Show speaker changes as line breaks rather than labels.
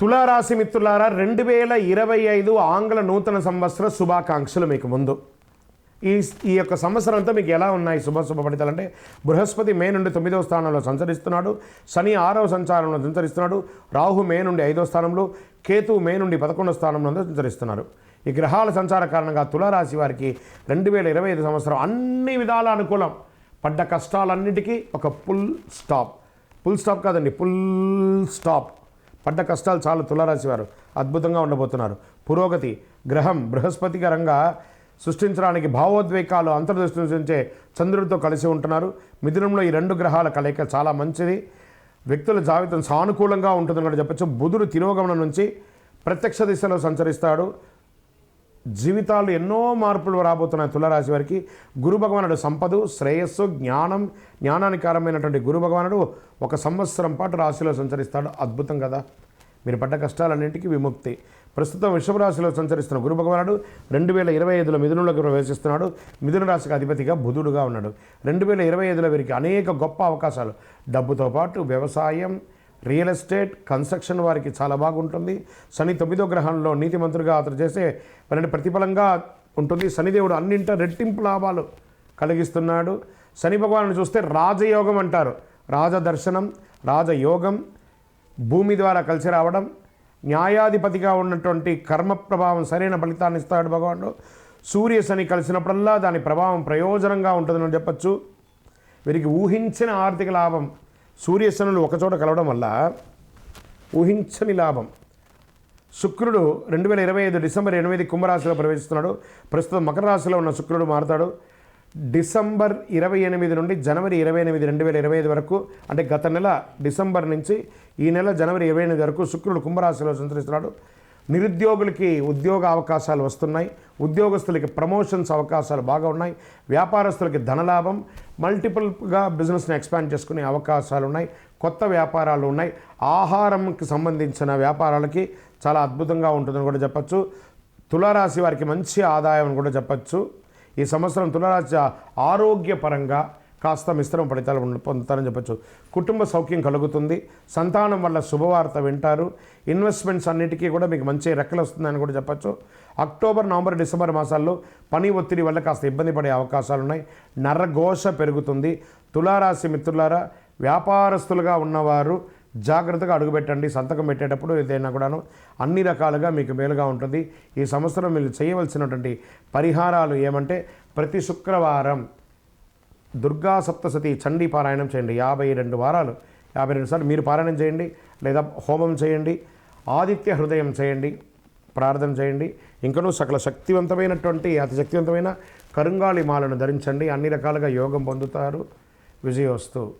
తులారాశి మిత్రులారా రెండు వేల ఇరవై ఐదు ఆంగ్ల నూతన సంవత్సర శుభాకాంక్షలు మీకు ముందు. ఈ ఈ యొక్క సంవత్సరం అంతా మీకు ఎలా ఉన్నాయి? శుభ శుభ ఫలితాలు అంటే బృహస్పతి మే నుండి తొమ్మిదవ స్థానంలో సంచరిస్తున్నాడు శని ఆరవ సంచారంలో సంచరిస్తున్నాడు రాహు మే నుండి ఐదవ స్థానంలో కేతు మే నుండి పదకొండవ స్థానంలో సంచరిస్తున్నారు. ఈ గ్రహాల సంచార కారణంగా తులారాశి వారికి రెండు వేల ఇరవై ఐదు సంవత్సరం అన్ని విధాల అనుకూలం. పడ్డ కష్టాలన్నిటికీ ఒక ఫుల్ స్టాప్. ఫుల్ స్టాప్ కాదండి ఫుల్ స్టాప్. పడ్డ కష్టాలు చాలా తులారాశి వారు అద్భుతంగా ఉండబోతున్నారు. పురోగతి గ్రహం బృహస్పతికరంగా సృష్టించడానికి భావోద్వేగాలు అంతర్దృష్టి ఉంచే చంద్రుడితో కలిసి ఉంటున్నారు. మిథునంలో ఈ రెండు గ్రహాల కలయిక చాలా మంచిది. వ్యక్తుల జాబితం సానుకూలంగా ఉంటుందని కూడా చెప్పచ్చు. బుధుడు తిరోగమనం నుంచి ప్రత్యక్ష దిశలో సంచరిస్తాడు. జీవితాలు ఎన్నో మార్పులు రాబోతున్నాయి తులరాశి వారికి. గురు భగవానుడు సంపద శ్రేయస్సు జ్ఞానం జ్ఞానానికారమైనటువంటి గురు భగవానుడు ఒక సంవత్సరం పాటు రాశిలో సంచరిస్తాడు. అద్భుతం కదా. మీరు పడ్డ కష్టాలన్నింటికీ విముక్తి. ప్రస్తుతం వృషభ రాశిలో సంచరిస్తున్న గురు భగవానుడు రెండు వేల ఇరవై ఐదులో మిథునంలోకి ప్రవేశిస్తున్నాడు. మిథున రాశికి అధిపతిగా బుధుడుగా ఉన్నాడు. రెండు వేల ఇరవై ఐదులో వీరికి అనేక గొప్ప అవకాశాలు. డబ్బుతో పాటు వ్యవసాయం రియల్ ఎస్టేట్ కన్స్ట్రక్షన్ వారికి చాలా బాగుంటుంది. శని తొమ్మిదో గ్రహంలో నీతి నీతిమంతుడిగా అతను చేసే పని ప్రతిఫలంగా ఉంటుంది. శనిదేవుడు అన్నింట రెట్టింపు లాభాలు కలిగిస్తున్నాడు. శని భగవాను చూస్తే రాజయోగం అంటారు. రాజదర్శనం రాజయోగం భూమి ద్వారా కలిసి రావడం న్యాయాధిపతిగా ఉన్నటువంటి కర్మ ప్రభావం సరైన ఫలితాన్ని ఇస్తాడు భగవానుడు. సూర్య శని కలిసినప్పుడల్లా దాని ప్రభావం ప్రయోజనంగా ఉంటుందని చెప్పచ్చు. వీరికి ఊహించిన ఆర్థిక లాభం సూర్యశనులు ఒకచోట కలవడం వల్ల ఊహించని లాభం. శుక్రుడు రెండు వేల ఇరవై ఐదు డిసెంబర్ ఎనిమిది కుంభరాశిలో ప్రవేశిస్తున్నాడు. ప్రస్తుతం మకర రాశిలో ఉన్న శుక్రుడు మారుతాడు. డిసెంబర్ ఇరవై ఎనిమిది నుండి జనవరి ఇరవై ఎనిమిది రెండు వేల ఇరవై ఐదు వరకు అంటే గత నెల డిసెంబర్ నుంచి ఈ నెల జనవరి ఇరవై ఎనిమిది వరకు శుక్రుడు కుంభరాశిలో సంచరిస్తున్నాడు. నిరుద్యోగులకి ఉద్యోగ అవకాశాలు వస్తున్నాయి. ఉద్యోగస్తులకి ప్రమోషన్స్ అవకాశాలు బాగా ఉన్నాయి. వ్యాపారస్తులకి ధనలాభం మల్టిపుల్గా బిజినెస్ని ఎక్స్పాండ్ చేసుకునే అవకాశాలు ఉన్నాయి. కొత్త వ్యాపారాలు ఉన్నాయి. ఆహారంకి సంబంధించిన వ్యాపారాలకి చాలా అద్భుతంగా ఉంటుందని కూడా చెప్పచ్చు. తులారాశి వారికి మంచి ఆదాయం అని కూడా చెప్పచ్చు. ఈ సంవత్సరం తులారాశి ఆరోగ్యపరంగా కాస్త మిశ్రమ ఫలితాలు పొందుతారని చెప్పచ్చు. కుటుంబ సౌఖ్యం కలుగుతుంది. సంతానం వల్ల శుభవార్త వింటారు. ఇన్వెస్ట్మెంట్స్ అన్నిటికీ కూడా మీకు మంచి రెక్కలు వస్తుందని కూడా చెప్పచ్చు. అక్టోబర్ నవంబర్ డిసెంబర్ మాసాల్లో పని ఒత్తిడి వల్ల కాస్త ఇబ్బంది పడే అవకాశాలు ఉన్నాయి నరఘోష పెరుగుతుంది. తులారాశి మిత్రులారా వ్యాపారస్తులుగా ఉన్నవారు జాగ్రత్తగా అడుగుపెట్టండి. సంతకం పెట్టేటప్పుడు ఏదైనా కూడాను అన్ని రకాలుగా మీకు మేలుగా ఉంటుంది. ఈ సంవత్సరం మీరు చేయవలసినటువంటి పరిహారాలు ఏమంటే ప్రతి శుక్రవారం దుర్గా సప్తసతి చండీ పారాయణం చేయండి. యాభై రెండు వారాలు. యాభై రెండు సార్లు మీరు పారాయణం చేయండి. లేదా హోమం చేయండి. ఆదిత్య హృదయం చేయండి. ప్రార్థన చేయండి. ఇంకనూ సకల శక్తివంతమైనటువంటి అతి శక్తివంతమైన కరుంగాళి మాలను ధరించండి. అన్ని రకాలుగా యోగం పొందుతారు. విజయోస్తు